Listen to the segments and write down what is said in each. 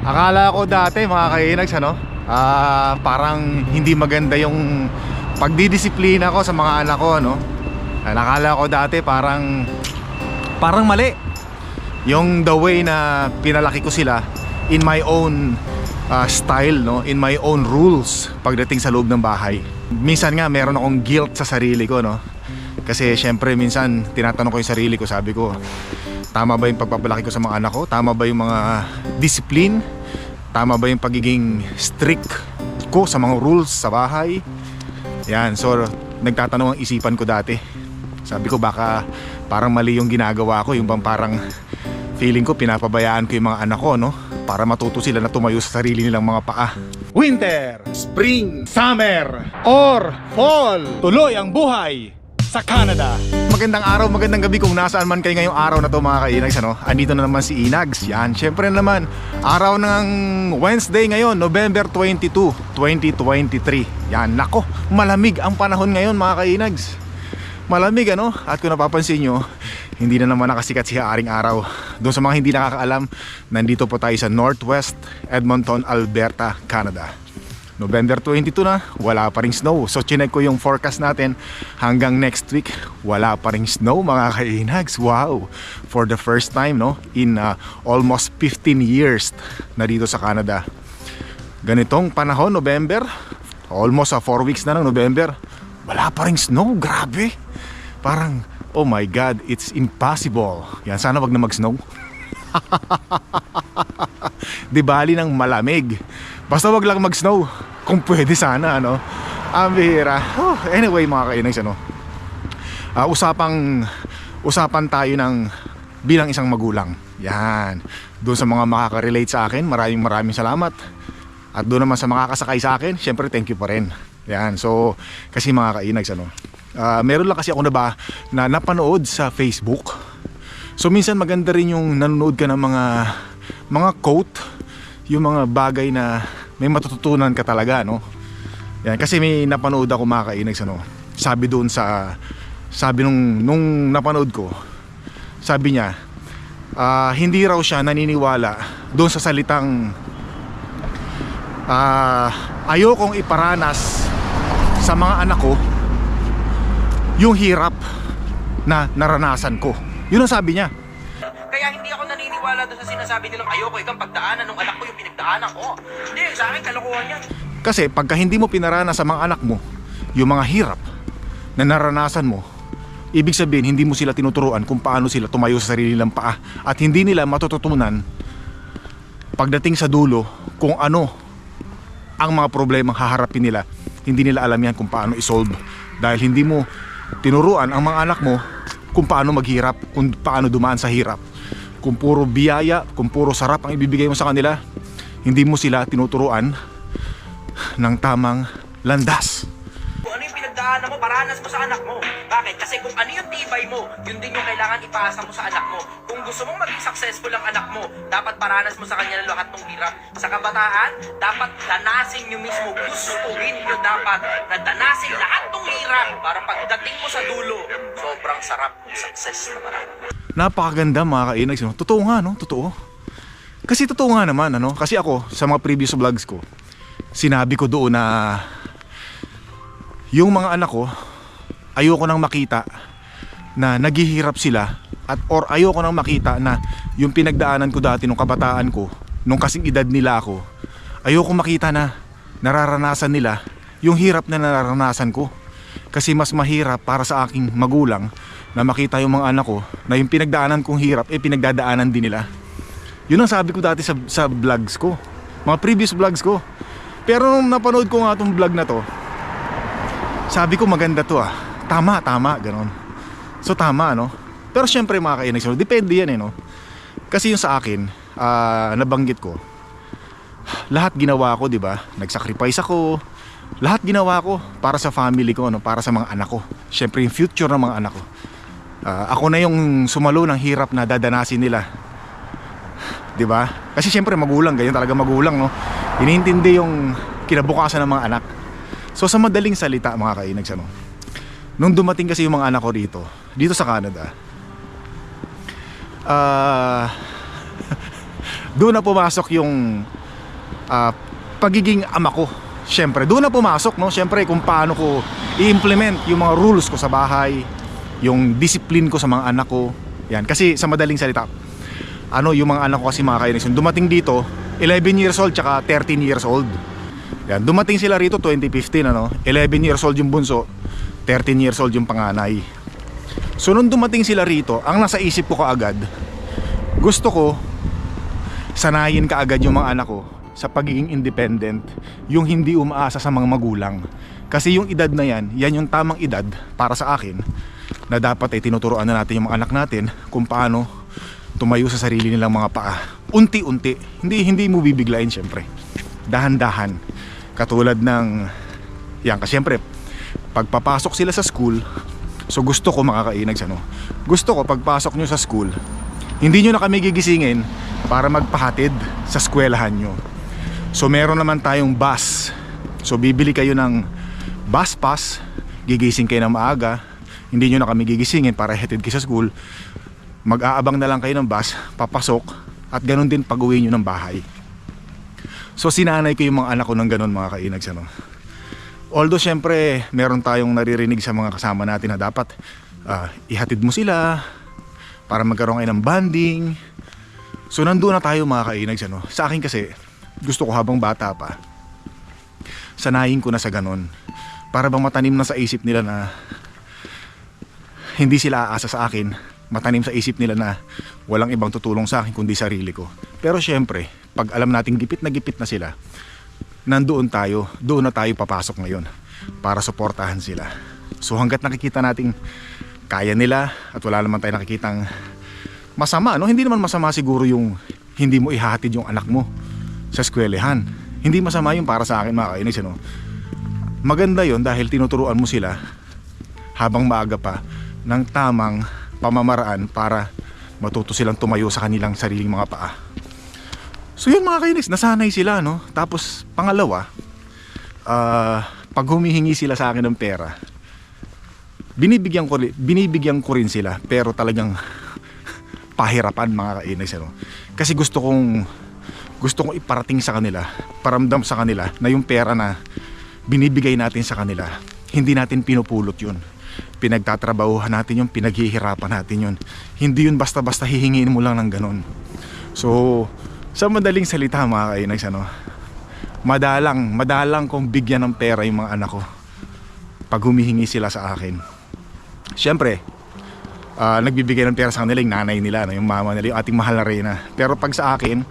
Akala ko dati mga kainags ano, ah parang hindi maganda yung pagdidisiplina ko sa mga anak ko no. Nakala ko dati parang parang mali. Yung the way na pinalaki ko sila in my own ah, style no, in my own rules pagdating sa loob ng bahay. Minsan nga meron akong guilt sa sarili ko no. Kasi syempre minsan tinatanong ko yung sarili ko, sabi ko, Tama ba yung pagpapalaki ko sa mga anak ko? Tama ba yung mga discipline? Tama ba yung pagiging strict ko sa mga rules sa bahay? Yan, so nagtatanong ang isipan ko dati. Sabi ko baka parang mali yung ginagawa ko, yung bang parang feeling ko pinapabayaan ko yung mga anak ko, no? Para matuto sila na tumayo sa sarili nilang mga paa. Winter, Spring, Summer, or Fall. Tuloy ang buhay sa Canada. Magandang araw, magandang gabi kung nasaan man kayo ngayong araw na to mga kainags ano. Andito na naman si Inags. Yan, syempre naman, araw ng Wednesday ngayon, November 22, 2023. Yan, nako, malamig ang panahon ngayon mga kainags. Malamig ano? At kung napapansin nyo, hindi na naman nakasikat si Haring Araw. Doon sa mga hindi nakakaalam, nandito po tayo sa Northwest Edmonton, Alberta, Canada. November 22 na, wala pa ring snow. So chinek ko yung forecast natin hanggang next week, wala pa ring snow mga kainags. Wow! For the first time no, in uh, almost 15 years na dito sa Canada. Ganitong panahon, November, almost 4 weeks na ng November, wala pa ring snow. Grabe! Parang, oh my God, it's impossible. Yan, sana wag na mag-snow. Di bali ng malamig. Basta wag lang mag-snow. Kung pwede sana, ano. Ang bihira. Oh, anyway, mga kainags, ano. Ah, usapang, usapan tayo ng bilang isang magulang. Yan. Doon sa mga makaka-relate sa akin, maraming maraming salamat. At doon naman sa makakasakay sa akin, syempre thank you pa rin. Yan. So, kasi mga kainags, ano. ah, meron lang kasi ako na ba na napanood sa Facebook. So minsan maganda rin yung nanonood ka ng mga mga quote, yung mga bagay na may matututunan ka talaga, no? Yan, kasi may napanood ako mga kainags, ano. Sabi doon sa sabi nung nung napanood ko, sabi niya, ah, hindi raw siya naniniwala doon sa salitang ah, ayokong iparanas sa mga anak ko yung hirap na naranasan ko. Yun ang sabi niya. Kaya hindi ako naniniwala doon sa sinasabi nilang ayoko ikang pagdaanan ng anak ko yung pinagdaanan ko. Hindi, sa akin kalokohan yan. Kasi pagka hindi mo pinarana sa mga anak mo yung mga hirap na naranasan mo, ibig sabihin hindi mo sila tinuturuan kung paano sila tumayo sa sarili nilang paa at hindi nila matututunan pagdating sa dulo kung ano ang mga problemang haharapin nila. Hindi nila alam yan kung paano isolve dahil hindi mo tinuruan ang mga anak mo kung paano maghirap, kung paano dumaan sa hirap. Kung puro biyaya, kung puro sarap ang ibibigay mo sa kanila, hindi mo sila tinuturuan ng tamang landas. Paranas mo sa anak mo. Bakit? Kasi kung ano yung tibay mo, yun din yung kailangan ipasa mo sa anak mo. Kung gusto mong maging successful ang anak mo, dapat paranas mo sa kanya lahat ng hirap. Sa kabataan, dapat danasin nyo mismo, gustuhin nyo dapat na danasin lahat ng hirap para pagdating mo sa dulo, sobrang sarap ng success na marami. Napakaganda mga kainags. No? Totoo nga, no? Totoo. Kasi totoo nga naman, ano? Kasi ako, sa mga previous vlogs ko, sinabi ko doon na yung mga anak ko, ayoko nang makita na naghihirap sila at or ayoko nang makita na yung pinagdaanan ko dati nung kabataan ko, nung kasing edad nila ako, ayoko makita na nararanasan nila yung hirap na nararanasan ko. Kasi mas mahirap para sa aking magulang na makita yung mga anak ko na yung pinagdaanan kong hirap, eh pinagdadaanan din nila. Yun ang sabi ko dati sa, sa vlogs ko. Mga previous vlogs ko. Pero nung napanood ko nga itong vlog na to, sabi ko maganda to ah. Tama, tama, ganon. So tama, no? Pero syempre mga no, depende yan eh, no? Kasi yung sa akin, ah, nabanggit ko, lahat ginawa ko, di ba? Nag-sacrifice ako, lahat ginawa ko para sa family ko, no? para sa mga anak ko. Syempre yung future ng mga anak ko. Ah, ako na yung sumalo ng hirap na dadanasin nila. 'Di ba? Kasi syempre magulang, ganyan talaga magulang, no. Iniintindi yung kinabukasan ng mga anak. So sa madaling salita, mga kainags, ano. Nung dumating kasi yung mga anak ko dito, dito sa Canada. Ah doon na pumasok yung ah, pagiging ama ko. Siyempre, doon na pumasok, no? Siyempre, kung paano ko i-implement yung mga rules ko sa bahay, yung discipline ko sa mga anak ko. Yan, kasi sa madaling salita, ano, yung mga anak ko kasi mga yung dumating dito, 11 years old tsaka 13 years old. Yan, dumating sila rito 2015, ano? 11 years old yung bunso, 13 years old yung panganay. So nung dumating sila rito, ang nasa isip ko kaagad, gusto ko sanayin kaagad yung mga anak ko sa pagiging independent, yung hindi umaasa sa mga magulang. Kasi yung edad na yan, yan yung tamang edad para sa akin na dapat ay tinuturoan na natin yung mga anak natin kung paano tumayo sa sarili nilang mga paa. Unti-unti, hindi hindi mo bibiglain syempre. Dahan-dahan. Katulad ng yan kasi syempre pagpapasok sila sa school, so gusto ko mga kainags ano. Gusto ko pagpasok nyo sa school, hindi nyo na kami gigisingin para magpahatid sa eskwelahan nyo. So meron naman tayong bus. So bibili kayo ng bus pass, gigising kayo ng maaga, hindi nyo na kami gigisingin para hatid kayo sa school. Mag-aabang na lang kayo ng bus, papasok, at ganun din pag uwi nyo ng bahay. So sinanay ko yung mga anak ko ng ganun mga kainags ano. Although syempre meron tayong naririnig sa mga kasama natin na dapat ah, ihatid mo sila para magkaroon kayo ng banding. So nandoon na tayo mga kainags ano. Sa akin kasi gusto ko habang bata pa sanayin ko na sa ganun para bang matanim na sa isip nila na hindi sila aasa sa akin matanim sa isip nila na walang ibang tutulong sa akin kundi sarili ko pero syempre pag alam nating gipit na gipit na sila nandoon tayo doon na tayo papasok ngayon para suportahan sila. So hanggat nakikita nating kaya nila at wala naman tayo nakikitang masama no? Hindi naman masama siguro yung hindi mo ihahatid yung anak mo sa eskwelahan hindi masama yung para sa akin mga kainis ano? Maganda yon dahil tinuturuan mo sila habang maaga pa ng tamang pamamaraan para matuto silang tumayo sa kanilang sariling mga paa. So yun mga kainis, nasanay sila no. Tapos pangalawa, ah, pag humihingi sila sa akin ng pera, binibigyan ko binibigyan ko rin sila pero talagang pahirapan mga kainis ano. Kasi gusto kong gusto kong iparating sa kanila, paramdam sa kanila na yung pera na binibigay natin sa kanila, hindi natin pinupulot yun. Pinagtatrabahuhan natin yun, pinaghihirapan natin yun. Hindi yun basta-basta hihingin mo lang ng ganun. So, sa madaling salita mga kainags, ano, madalang, madalang kong bigyan ng pera yung mga anak ko pag humihingi sila sa akin. Siyempre, ah, nagbibigay ng pera sa kanila yung nanay nila, no, yung mama nila, yung ating mahal na reyna. Pero pag sa akin,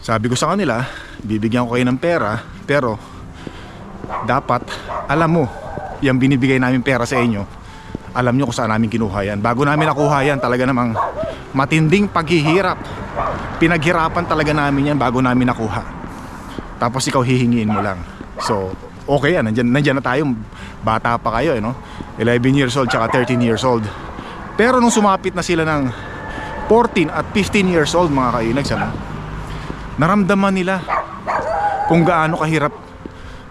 sabi ko sa kanila, bibigyan ko kayo ng pera, pero dapat alam mo, yung binibigay namin pera sa inyo, alam nyo kung saan namin kinuha yan. Bago namin nakuha yan, talaga namang matinding paghihirap. Pinaghirapan talaga namin yan bago namin nakuha. Tapos ikaw hihingiin mo lang. So, okay yan. Nandyan, nandyan na tayo. Bata pa kayo, eh, no? 11 years old tsaka 13 years old. Pero nung sumapit na sila ng 14 at 15 years old, mga kainags, ano? Naramdaman nila kung gaano kahirap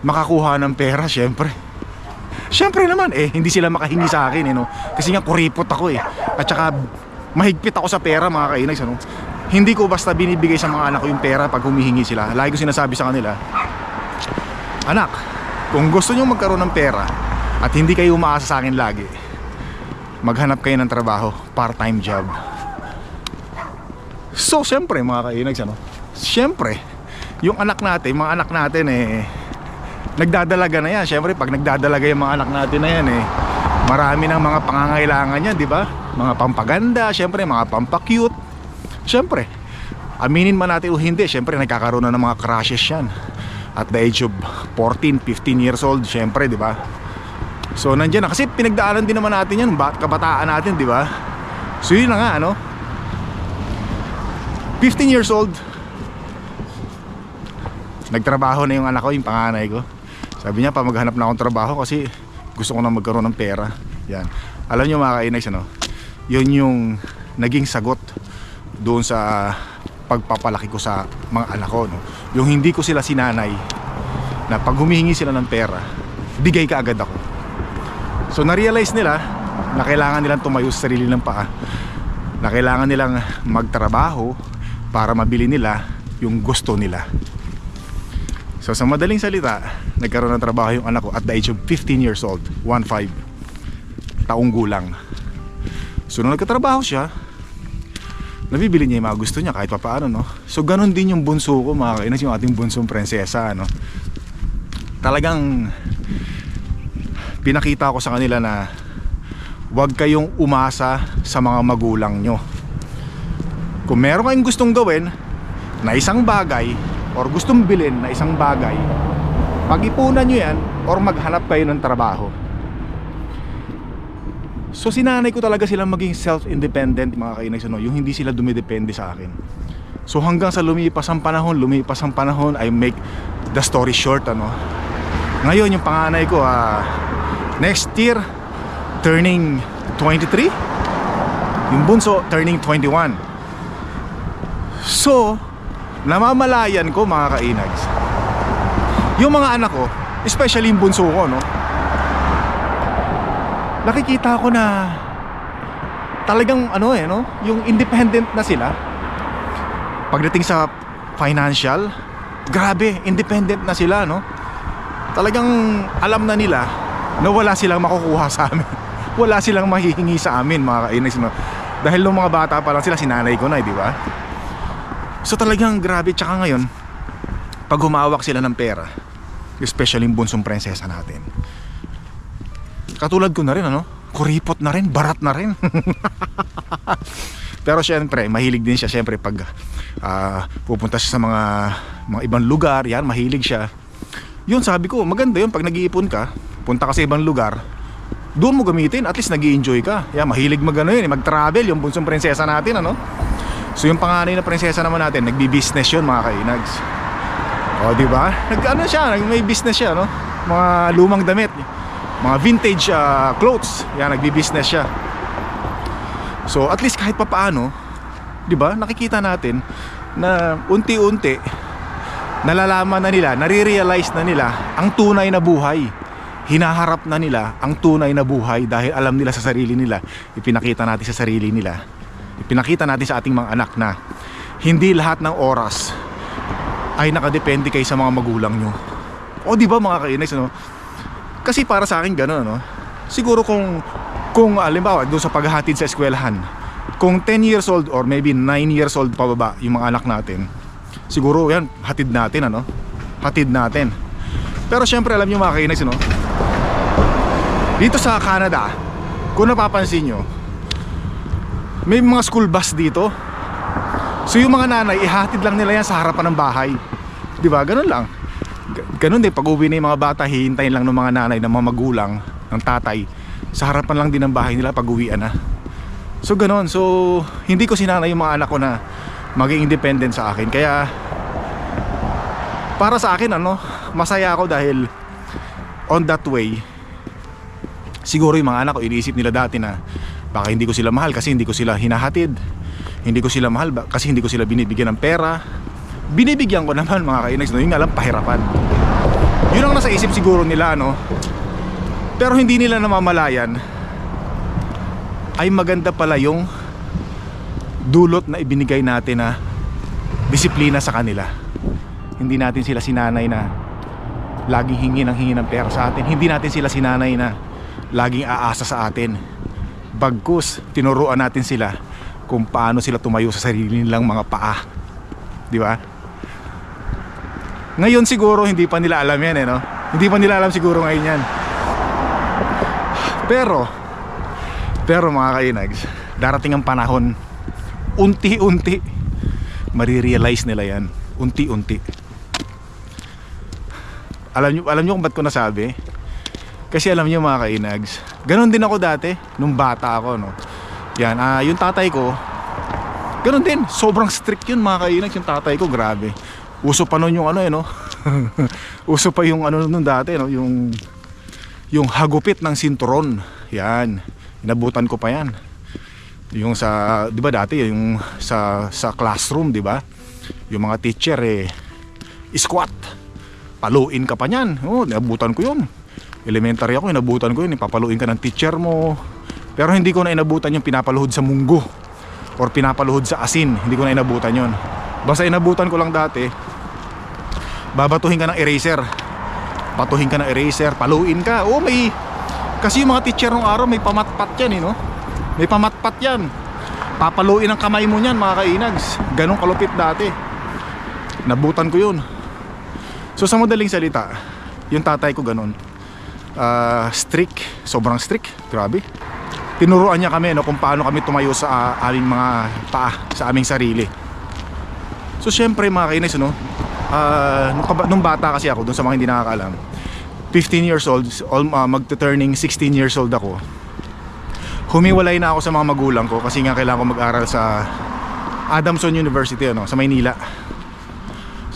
makakuha ng pera, syempre. Syempre naman, eh, hindi sila makahingi sa akin, eh, no? Kasi nga kuripot ako, eh. At saka, mahigpit ako sa pera, mga kainags, ano? Hindi ko basta binibigay sa mga anak ko yung pera pag humihingi sila. Lagi ko sinasabi sa kanila, Anak, kung gusto nyo magkaroon ng pera at hindi kayo umaasa sa akin lagi, maghanap kayo ng trabaho, part-time job. So, syempre, mga kainags, ano? Syempre, yung anak natin, mga anak natin, eh, nagdadalaga na yan. Syempre, pag nagdadalaga yung mga anak natin na yan, eh, marami ng mga pangangailangan yan, di ba? Mga pampaganda, syempre, mga pampacute. Syempre, aminin man natin o hindi, syempre, nagkakaroon na ng mga crushes yan. At the age of 14, 15 years old, syempre, di ba? So, nandiyan na. Kasi pinagdaanan din naman natin yan, bat kabataan natin, di ba? So, yun na nga, ano? 15 years old, nagtrabaho na yung anak ko, yung panganay ko. Sabi niya, pa maghanap na akong trabaho kasi gusto ko na magkaroon ng pera. Yan. Alam niyo mga kainags, ano? Yun yung naging sagot doon sa pagpapalaki ko sa mga anak ko. No? Yung hindi ko sila sinanay na pag humihingi sila ng pera, bigay ka agad ako. So na-realize nila na kailangan nilang tumayo sa sarili ng paa. Na kailangan nilang magtrabaho para mabili nila yung gusto nila. So sa madaling salita, nagkaroon ng trabaho yung anak ko at the age of 15 years old, 1-5, taong gulang. So nung nagkatrabaho siya, nabibili niya yung mga gusto niya kahit pa paano, no? So ganun din yung bunso ko, mga kainas, yung ating bunsong prinsesa, no? Talagang pinakita ko sa kanila na huwag kayong umasa sa mga magulang nyo. Kung meron kayong gustong gawin na isang bagay or gustong bilhin na isang bagay, pag-ipunan nyo yan or maghanap kayo ng trabaho. So sinanay ko talaga silang maging self-independent mga kainags ano, yung hindi sila dumidepende sa akin. So hanggang sa lumipas ang panahon, lumipas ang panahon, I make the story short ano. Ngayon yung panganay ko ah, next year turning 23. Yung bunso turning 21. So, namamalayan ko mga kainags. Yung mga anak ko, especially yung bunso ko, no? Nakikita ko na talagang ano eh, no? Yung independent na sila. Pagdating sa financial, grabe, independent na sila, no? Talagang alam na nila na wala silang makukuha sa amin. Wala silang mahihingi sa amin, mga kainags, no? Dahil nung mga bata pa lang sila, sinanay ko na, eh, di ba? So talagang grabe tsaka ngayon pag humawak sila ng pera especially yung bunsong prinsesa natin katulad ko na rin ano kuripot na rin barat na rin pero syempre mahilig din siya syempre pag ah, pupunta siya sa mga mga ibang lugar yan mahilig siya yun sabi ko maganda yun pag nag-iipon ka punta ka sa ibang lugar doon mo gamitin at least nag enjoy ka yan mahilig mag ano yun eh, mag-travel yung bunsong prinsesa natin ano So yung panganay na prinsesa naman natin, nagbi-business yun mga kainags. O di ba? Nag-ano siya, nag- may business siya, no? Mga lumang damit, mga vintage ah, clothes. Yan, nagbi-business siya. So at least kahit papaano, di ba? Nakikita natin na unti-unti nalalaman na nila, nare-realize na nila ang tunay na buhay. Hinaharap na nila ang tunay na buhay dahil alam nila sa sarili nila. Ipinakita natin sa sarili nila ipinakita natin sa ating mga anak na hindi lahat ng oras ay nakadepende kayo sa mga magulang nyo. O di ba mga kainis, ano? Kasi para sa akin gano'n, no? Siguro kung, kung alimbawa, doon sa paghahatid sa eskwelahan, kung 10 years old or maybe 9 years old pababa yung mga anak natin, siguro yan, hatid natin, ano? Hatid natin. Pero syempre, alam nyo mga kainis, no? Dito sa Canada, kung napapansin nyo, may mga school bus dito. So yung mga nanay, ihatid lang nila yan sa harapan ng bahay. 'Di ba? Ganun lang. Ganun din pag uwi na yung mga bata, hihintayin lang ng mga nanay, ng mga magulang, ng tatay. Sa harapan lang din ng bahay nila pag uwian na. So ganun. So hindi ko sinanay yung mga anak ko na maging independent sa akin. Kaya para sa akin ano, masaya ako dahil on that way siguro yung mga anak ko iniisip nila dati na baka hindi ko sila mahal kasi hindi ko sila hinahatid hindi ko sila mahal kasi hindi ko sila binibigyan ng pera binibigyan ko naman mga kainags no? yun nga lang pahirapan. Yun ang nasa isip siguro nila no? Pero hindi nila namamalayan ay maganda pala yung dulot na ibinigay natin na disiplina sa kanila. Hindi natin sila sinanay na laging hingi ng hingi ng pera sa atin. Hindi natin sila sinanay na laging aasa sa atin. Bagkus tinuruan natin sila kung paano sila tumayo sa sarili nilang mga paa. Di ba ngayon siguro hindi pa nila alam yan eh no? Hindi pa nila alam siguro ngayon yan. Pero pero mga kainags darating ang panahon. Unti-unti marirealize nila yan. Unti-unti. Alam nyo, alam nyo kung ba't ko nasabi? Kasi alam niyo mga kainags, ganun din ako dati nung bata ako no. Yan, ah yung tatay ko ganun din, sobrang strict yun mga kainags, yung tatay ko, grabe. Uso pa noon yung ano eh no. Uso pa yung ano nung dati no, yung yung hagupit ng sinturon. Yan. Inabutan ko pa yan. Yung sa, 'di ba dati yung sa sa classroom, 'di ba? Yung mga teacher eh squat. Paluin ka pa niyan. Oh, inabutan ko 'yun elementary ako, inabutan ko yun, ipapaluin ka ng teacher mo. Pero hindi ko na inabutan yung pinapaluhod sa munggo. or pinapaluhod sa asin. Hindi ko na inabutan yon. Basta inabutan ko lang dati, babatuhin ka ng eraser. Batuhin ka ng eraser, paluin ka. Oo, may... Kasi yung mga teacher nung araw, may pamatpat yan eh, no? May pamatpat yan. Papaluin ang kamay mo niyan, mga kainags. Ganong kalupit dati. Nabutan ko yun. So sa madaling salita, yung tatay ko ganon. Ah, strict, sobrang strict, grabe. Tinuruan niya kami no kung paano kami tumayo sa ah, aming mga paa, sa aming sarili. So syempre mga kainis no, ah, nung, nung bata kasi ako, dun sa mga hindi nakakaalam, 15 years old, all, ah, magte-turning 16 years old ako. Humiwalay na ako sa mga magulang ko kasi nga kailangan ko mag-aral sa Adamson University ano, sa Maynila.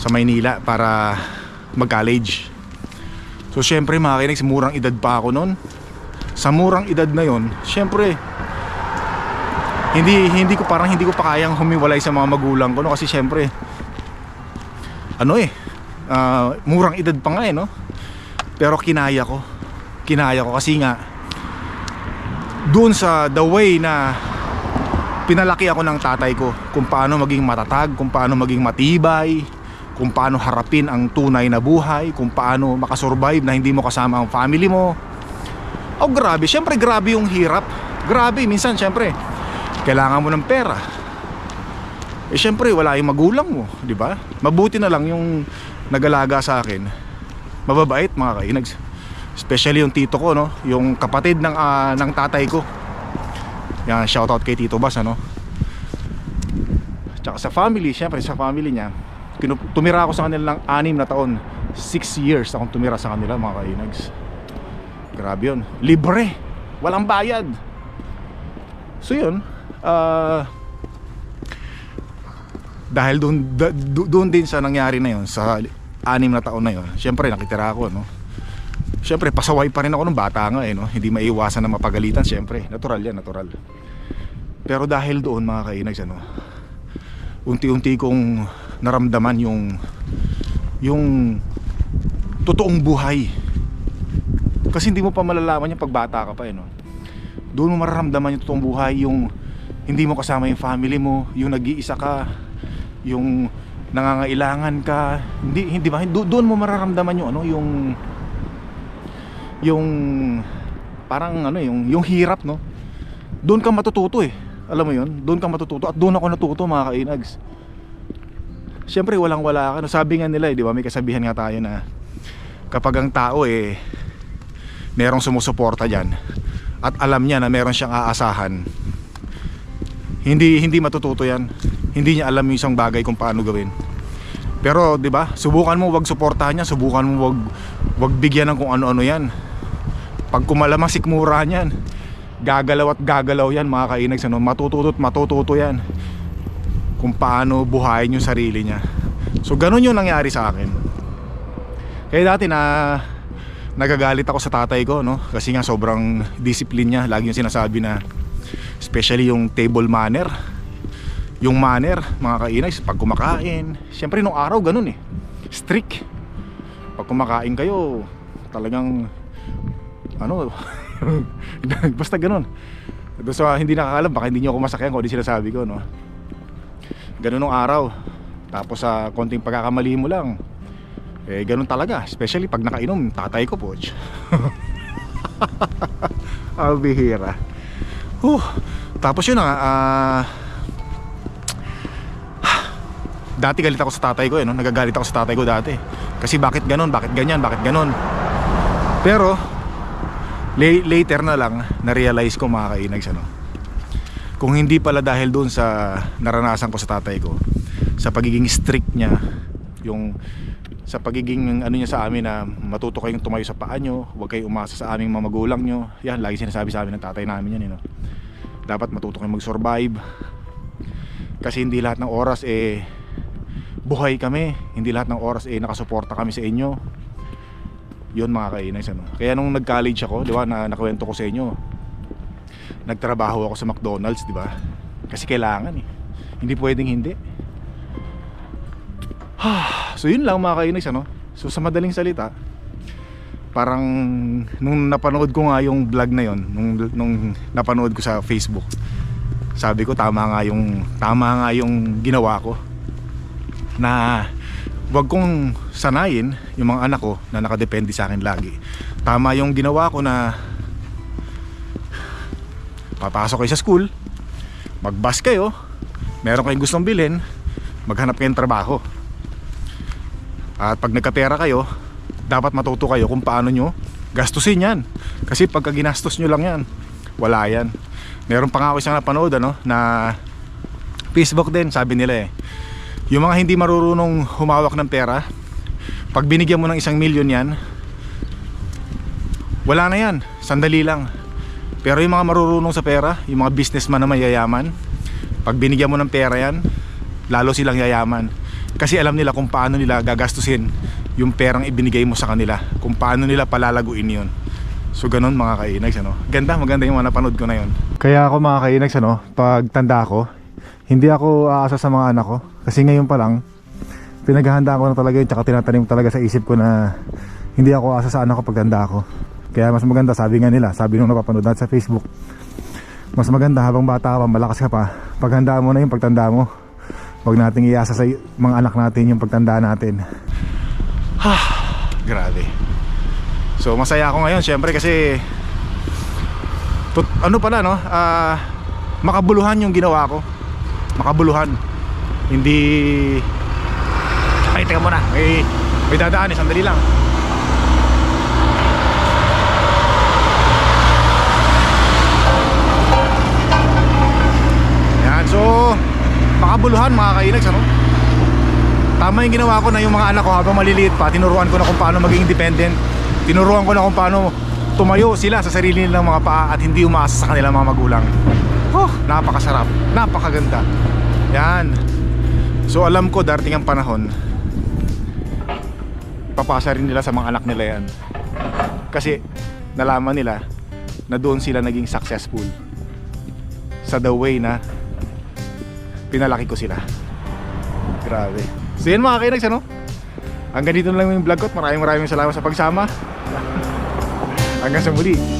Sa Maynila para mag-college. So syempre mga kainis, murang edad pa ako noon. Sa murang edad na yon, syempre hindi hindi ko parang hindi ko pa kayang humiwalay sa mga magulang ko no kasi syempre ano eh ah, murang edad pa nga eh no? Pero kinaya ko kinaya ko. Kasi nga doon sa the way na pinalaki ako ng tatay ko kung paano maging matatag kung paano maging matibay kung paano harapin ang tunay na buhay kung paano makasurvive na hindi mo kasama ang family mo. Oh grabe. Syempre grabe yung hirap. Grabe minsan syempre kailangan mo ng pera eh syempre wala yung magulang mo di ba? Mabuti na lang yung nagalaga sa akin. Mababait mga kainags especially yung tito ko no? Yung kapatid ng ah, ng tatay ko. Yan shoutout kay Tito Bas ano? Tsaka sa family syempre sa family niya. Tumira ako sa kanila ng anim na taon. 6 years akong tumira sa kanila mga kainags grabe yun. Libre! Walang bayad! So yun ah dahil doon doon din sa nangyari na yun sa anim na taon na yun. Syempre nakitira ako no? Syempre pasaway pa rin ako nung bata nga eh no? Hindi maiiwasan na mapagalitan syempre natural yan natural. Pero dahil doon mga kainags ano unti-unti kong naramdaman yung yung totoong buhay. Kasi hindi mo pa malalaman yung pagbata ka pa eh no? Doon mo mararamdaman yung totoong buhay yung hindi mo kasama yung family mo yung nag-iisa ka yung nangangailangan ka hindi hindi ba? Do- doon mo mararamdaman yung ano yung yung parang ano yung yung hirap no? Doon ka matututo eh. Alam mo yun? Doon ka matututo at doon ako natuto mga kainags. Siyempre walang wala ka. No? sabi nga nila eh, di ba? May kasabihan nga tayo na kapag ang tao eh merong sumusuporta diyan at alam niya na meron siyang aasahan hindi hindi matututo yan. Hindi niya alam yung isang bagay kung paano gawin. Pero 'di ba subukan mo wag suportahan niya. Subukan mo wag wag bigyan ng kung ano-ano yan. Pag kumalamang sikmura niyan. Gagalaw at gagalaw yan mga kainags ano? matututo at matututo yan kung paano buhayin yung sarili niya. So ganun yung nangyari sa akin. Kaya dati na nagagalit ako sa tatay ko no? Kasi nga sobrang discipline niya. Lagi yung sinasabi na especially yung table manner. Yung manner mga kainags pag kumakain. Syempre nung araw ganun eh. Strict. Pag kumakain kayo talagang ano basta ganun. Sa hindi nakakalam baka hindi nyo ako masakyan kung di sinasabi ko no? Ganun nung araw. Tapos sa konting pagkakamali mo lang eh ganun talaga. Especially pag nakainom tatay ko po ang bihira Huh. tapos yun na nga ah dati galit ako sa tatay ko eh no? nagagalit ako sa tatay ko dati. Kasi bakit ganun? Bakit ganyan? Bakit ganun? Pero la- later na lang na-realize ko mga kainags ano? Kung hindi pala dahil doon sa naranasan ko sa tatay ko sa pagiging strict niya yung sa pagiging ano niya sa amin na matuto kayong tumayo sa paa nyo huwag kayong umasa sa aming mga magulang nyo yan lagi sinasabi sa amin ng tatay namin yan you know? dapat matuto kayong mag survive kasi hindi lahat ng oras eh buhay kami. Hindi lahat ng oras eh nakasuporta kami sa inyo. Yun mga kainags ano. kaya nung nag college ako di ba na nakwento ko sa inyo nagtrabaho ako sa McDonald's di ba? Kasi kailangan eh. Hindi pwedeng hindi so yun lang mga kainags ano so sa madaling salita parang nung napanood ko nga yung vlog na yon nung, nung napanood ko sa Facebook sabi ko tama nga yung tama nga yung ginawa ko na wag kong sanayin yung mga anak ko na nakadepende sa akin lagi. Tama yung ginawa ko na papasok kayo sa school, magbus kayo, meron kayong gustong bilhin, maghanap kayong trabaho. At pag nagkapera kayo, dapat matuto kayo kung paano nyo gastusin yan. Kasi pagka ginastos nyo lang yan, wala yan. Meron pa nga ako isang napanood ano, na Facebook din, sabi nila eh. Yung mga hindi marurunong humawak ng pera, pag binigyan mo ng isang milyon yan, wala na yan, sandali lang. Pero yung mga marurunong sa pera, yung mga businessman na mayayaman, pag binigyan mo ng pera yan, lalo silang yayaman. Kasi alam nila kung paano nila gagastusin yung perang ibinigay mo sa kanila, kung paano nila palalaguin yun. So ganun mga kainags ano. Ganda, maganda yung mga napanood ko na yun. Kaya ako mga kainags ano, pag tanda ko, hindi ako aasa sa mga anak ko. Kasi ngayon pa lang, pinaghahandaan ko na talaga yun, tsaka tinatanim talaga sa isip ko na hindi ako aasa sa anak ko pag tanda ko. Kaya mas maganda, sabi nga nila, sabi nung napapanood natin sa Facebook, mas maganda habang bata ka pa, malakas ka pa, paghandaan mo na yung pagtanda mo. Huwag nating iasa sa mga anak natin yung pagtanda natin. Ha, grabe. So masaya ako ngayon syempre kasi tut, ano pala no, ah, makabuluhan yung ginawa ko. Makabuluhan. Hindi Ay, teka muna. May may dadaan eh, sandali lang. Yan, so makabuluhan mga kainags ano? Tama yung ginawa ko na yung mga anak ko habang maliliit pa, tinuruan ko na kung paano maging independent. Tinuruan ko na kung paano tumayo sila sa sarili nilang mga paa at hindi umaasa sa kanilang mga magulang. Oh, napakasarap, napakaganda. Yan. So alam ko darating ang panahon papasa rin nila sa mga anak nila yan. Kasi nalaman nila na doon sila naging successful sa the way na pinalaki ko sila. Grabe. So yun mga kainags ano? Hanggang dito na lang yung vlog ko. Maraming maraming salamat sa pagsama. Hanggang sa muli.